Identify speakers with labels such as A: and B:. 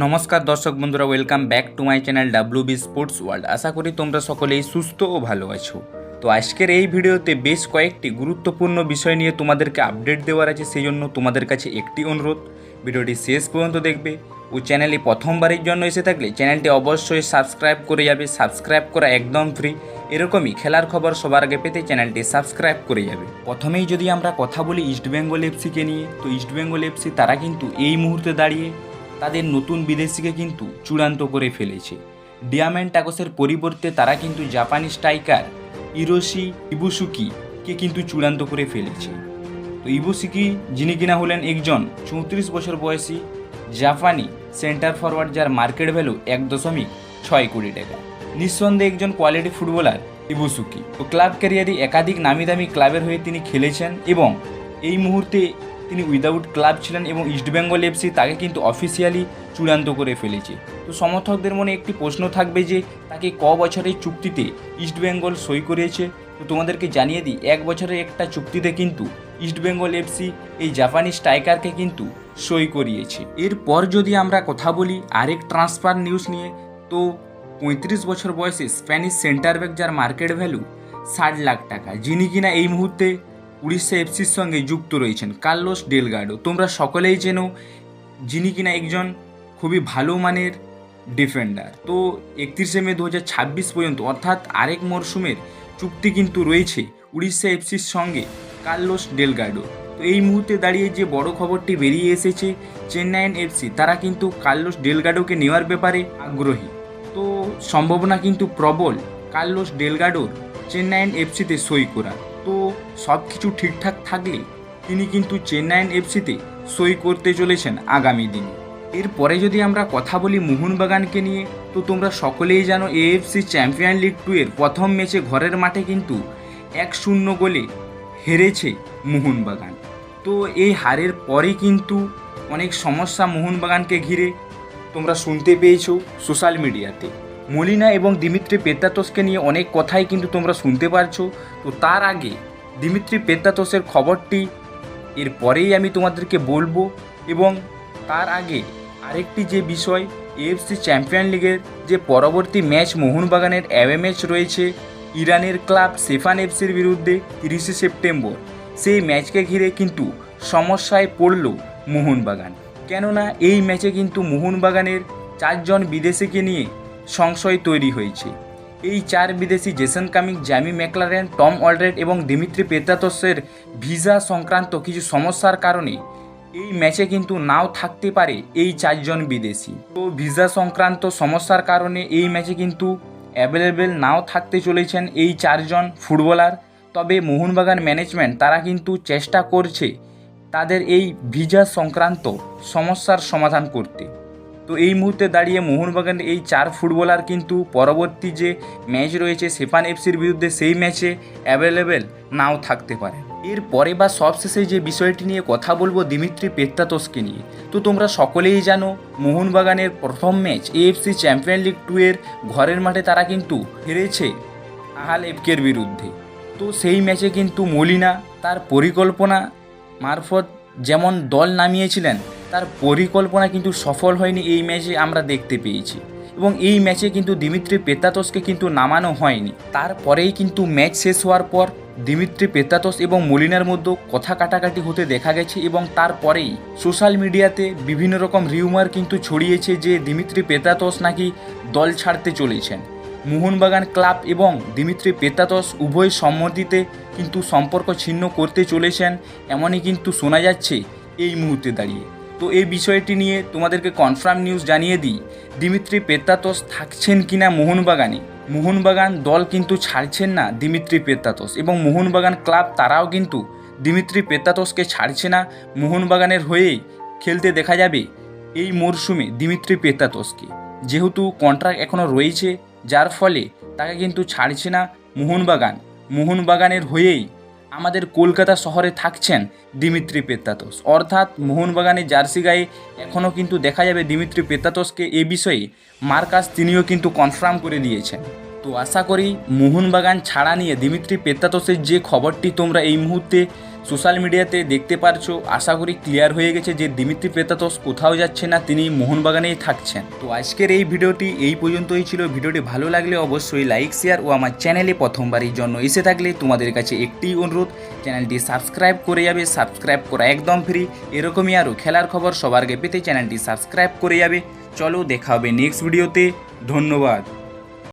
A: নমস্কার দর্শক বন্ধুরা welcome back to my channel W B sports world আশা করি তোমরা সকলেই সুস্থ ও ভালো আছো। তো আজকের এই ভিডিওতে বেশ কয়েকটি গুরুত্বপূর্ণ বিষয় নিয়ে তোমাদেরকে আপডেট দেওয়ার আছে সেই জন্য তোমাদের কাছে একটি অনুরোধ। ভিডিওটি শেষ পর্যন্ত দেখবে ও চ্যানেলে প্রথমবারের জন্য এসে থাকলে চ্যানেলটি অবশ্যই সাবস্ক্রাইব করে যাবে সাবস্ক্রাইব করা একদম ফ্রি এরকমই খেলার খবর সবার আগে পেতে চ্যানেলটি সাবস্ক্রাইব করে যাবে। প্রথমেই যদি আমরা কথা বলি ইস্টবেঙ্গল এফসিকে নিয়ে, তো ইস্টবেঙ্গল এফসি তারা কিন্তু এই মুহূর্তে দাঁড়িয়ে তাদের নতুন বিদেশিকে কিন্তু চূড়ান্ত করে ফেলেছে। ডিয়ামেন্ট টাকসের পরিবর্তে তারা কিন্তু জাপানি স্ট্রাইকার ইরোশি ইবুসুকিকে কিন্তু চূড়ান্ত করে ফেলেছে। তো ইবুসুকি, যিনি কিনা হলেন একজন চৌত্রিশ বছর বয়সী জাপানি সেন্টার ফরওয়ার্ড যার মার্কেট ভ্যালু এক দশমিক ছয় কোটি টাকা। নিঃসন্দেহে একজন কোয়ালিটি ফুটবলার ইবুসুকি। তো ক্লাব ক্যারিয়ারে একাধিক নামি দামি ক্লাবের হয়ে তিনি খেলেছেন এবং এই মুহূর্তে তিনি উইদাউট ক্লাব ছিলেন এবং ইস্টবেঙ্গল এফসি তাকে কিন্তু অফিসিয়ালি চূড়ান্ত করে ফেলেছে। তো সমর্থকদের মনে একটি প্রশ্ন থাকবে যে, তাকে ক বছরের চুক্তিতে ইস্টবেঙ্গল সই করিয়েছে তো তোমাদেরকে জানিয়ে দিই, এক বছরের একটা চুক্তিতে কিন্তু ইস্টবেঙ্গল এফসি এই জাপানি স্ট্রাইকারকে কিন্তু সই করিয়েছে। এরপর যদি আমরা কথা বলি আরেক ট্রান্সফার নিউজ নিয়ে, তো পঁয়ত্রিশ বছর বয়সে স্প্যানিশ সেন্টার ব্যাক যার মার্কেট ভ্যালু ষাট লাখ টাকা, যিনি কিনা এই মুহূর্তে উড়িষ্যা এফসির সঙ্গে যুক্ত রয়েছেন কার্লোস ডেলগাডো। তোমরা সকলেই চেনো যিনি কিনা একজন খুবই ভালো মানের ডিফেন্ডার। তো একত্রিশে মে দু হাজার ছাব্বিশ পর্যন্ত অর্থাৎ আরেক মরশুমের চুক্তি কিন্তু রয়েছে উড়িষ্যা এফসির সঙ্গে কার্লোস ডেলগাডো। তো এই মুহূর্তে দাঁড়িয়ে যে বড় খবরটি বেরিয়ে এসেছে চেন্নাইন এফসি তারা কিন্তু কার্লোস ডেলগাডোকে নেওয়ার ব্যাপারে আগ্রহী। তো সম্ভাবনা কিন্তু প্রবল কার্লোস ডেলগাডোর চেন্নাইন এফসিতে সই করা তো সব কিছু ঠিকঠাক থাকলে তিনি কিন্তু চেন্নাইন এফসিতে সই করতে চলেছেন আগামী দিনে। এরপরে যদি আমরা কথা বলি মোহনবাগানকে নিয়ে, তো তোমরা সকলেই জানো এএফসি চ্যাম্পিয়ন লিগ টু এর প্রথম ম্যাচে ঘরের মাঠে কিন্তু এক শূন্য গোলে হেরেছে মোহনবাগান। তো এই হারের পরে কিন্তু অনেক সমস্যা মোহনবাগানকে ঘিরে তোমরা শুনতে পেয়েছ সোশ্যাল মিডিয়াতে। মলিনা এবং দিমিত্রি পেত্তাতোসকে নিয়ে অনেক কথাই কিন্তু তোমরা শুনতে পারছ। তো তার আগে দিমিত্রি পেত্তাতোসের খবরটি এর পরেই আমি তোমাদেরকে বলব এবং তার আগে আরেকটি যে বিষয় এএফসি চ্যাম্পিয়ন লিগের যে পরবর্তী ম্যাচ মোহনবাগানের অ্যাওয়ে ম্যাচ রয়েছে, ইরানের ক্লাব সেফান এফসির বিরুদ্ধে তিরিশে সেপ্টেম্বর। সেই ম্যাচকে ঘিরে কিন্তু সমস্যায় পড়ল মোহনবাগান। কেননা এই ম্যাচে কিন্তু মোহনবাগানের চারজন বিদেশিকে নিয়ে সংশয় তৈরি হয়েছে। এই চার বিদেশি Jason Cummings Jamie Maclaren, Tom Aldred এবং দিমিত্রি পেত্রাতসের ভিসা সংক্রান্ত কিছু সমস্যার কারণে এই ম্যাচে কিন্তু নাও থাকতে পারে এই চারজন বিদেশি। তো ভিসা সংক্রান্ত সমস্যার কারণে এই ম্যাচে কিন্তু অ্যাভেলেবেল নাও থাকতে চলেছেন এই চারজন ফুটবলার। তবে মোহনবাগান ম্যানেজমেন্ট তারা কিন্তু চেষ্টা করছে তাদের এই ভিসা সংক্রান্ত সমস্যার সমাধান করতে। তো এই মুহূর্তে দাঁড়িয়ে মোহনবাগানের এই চার ফুটবলার কিন্তু পরবর্তী যে ম্যাচ রয়েছে সেপান এফসির বিরুদ্ধে সেই ম্যাচে অ্যাভেলেবেল নাও থাকতে পারে। এরপরে বা সবশেষে যে বিষয়টি নিয়ে কথা বলব দিমিত্রি পেত্তাতোসকে নিয়ে। তো তোমরা সকলেই জানো, মোহনবাগানের প্রথম match AFC champion league two এর ঘরের মাঠে তারা কিন্তু হেরেছে আহাল এফকের বিরুদ্ধে। তো সেই ম্যাচে কিন্তু মলিনা তার পরিকল্পনা মারফত যেমন দল নামিয়েছিলেন তার পরিকল্পনা কিন্তু সফল হয়নি এই ম্যাচে আমরা দেখতে পেয়েছি। এবং এই ম্যাচে কিন্তু দিমিত্রি পেতাতোসকে কিন্তু নামানো হয়নি। তারপরেই কিন্তু ম্যাচ শেষ হওয়ার পর দিমিত্রি পেতাতোস এবং মলিনার মধ্যে কথা কাটাকাটি হতে দেখা গেছে এবং তারপরেই সোশ্যাল মিডিয়াতে বিভিন্ন রকম রিউমার কিন্তু ছড়িয়েছে যে দিমিত্রি পেতাতোস নাকি দল ছাড়তে চলেছেন। মোহনবাগান ক্লাব এবং দিমিত্রি পেতাতস উভয় সম্মতিতে কিন্তু সম্পর্ক ছিন্ন করতে চলেছেন, এমনই কিন্তু শোনা যাচ্ছে এই মুহূর্তে দাঁড়িয়ে। তো এই বিষয়টি নিয়ে তোমাদেরকে কনফার্ম নিউজ জানিয়ে দিই। দিমিত্রি পেত্তাতস থাকছেন কিনা মোহনবাগানে? মোহনবাগান দল কিন্তু ছাড়ছেন না দিমিত্রি পেত্তাতস এবং মোহনবাগান ক্লাব তারাও কিন্তু দিমিত্রি পেত্তাতসকে ছাড়ছে না মোহনবাগানের হয়েই খেলতে দেখা যাবে এই মরশুমে দিমিত্রি পেত্তাতসকে যেহেতু কন্ট্রাক্ট এখনও রয়েছে, যার ফলে তাকে কিন্তু ছাড়ছে না মোহনবাগান। মোহনবাগানের হয়েই আমাদের কলকাতা শহরে থাকছেন দিমিত্রি পেত্তাতোস অর্থাৎ মোহনবাগানের জার্সি গায়ে এখনও কিন্তু দেখা যাবে দিমিত্রি পেত্তাতোসকে এ বিষয়ে মার্কাস তিনিও কিন্তু কনফার্ম করে দিয়েছেন। তো আশা করি মোহনবাগান ছাড়া নিয়ে দিমিত্রি পেত্তাতসের যে খবরটি তোমরা এই মুহূর্তে সোশ্যাল মিডিয়াতে দেখতে পারছ, আশা করি ক্লিয়ার হয়ে গেছে যে দিমিত্রি পেত্তাতস কোথাও যাচ্ছে না, তিনি মোহনবাগানেই থাকছেন। তো আজকের এই ভিডিওটি এই পর্যন্তই ছিল। ভিডিওটি ভালো লাগলে অবশ্যই লাইক, শেয়ার ও আমার চ্যানেলে প্রথমবারের জন্য এসে থাকলে তোমাদের কাছে একটি অনুরোধ, চ্যানেলটি সাবস্ক্রাইব করে যাবে, সাবস্ক্রাইব করা একদম ফ্রি। এরকমই আরও খেলার খবর সবার আগে পেতে চ্যানেলটি সাবস্ক্রাইব করে যাবে। চলো দেখা হবে নেক্সট ভিডিওতে। ধন্যবাদ।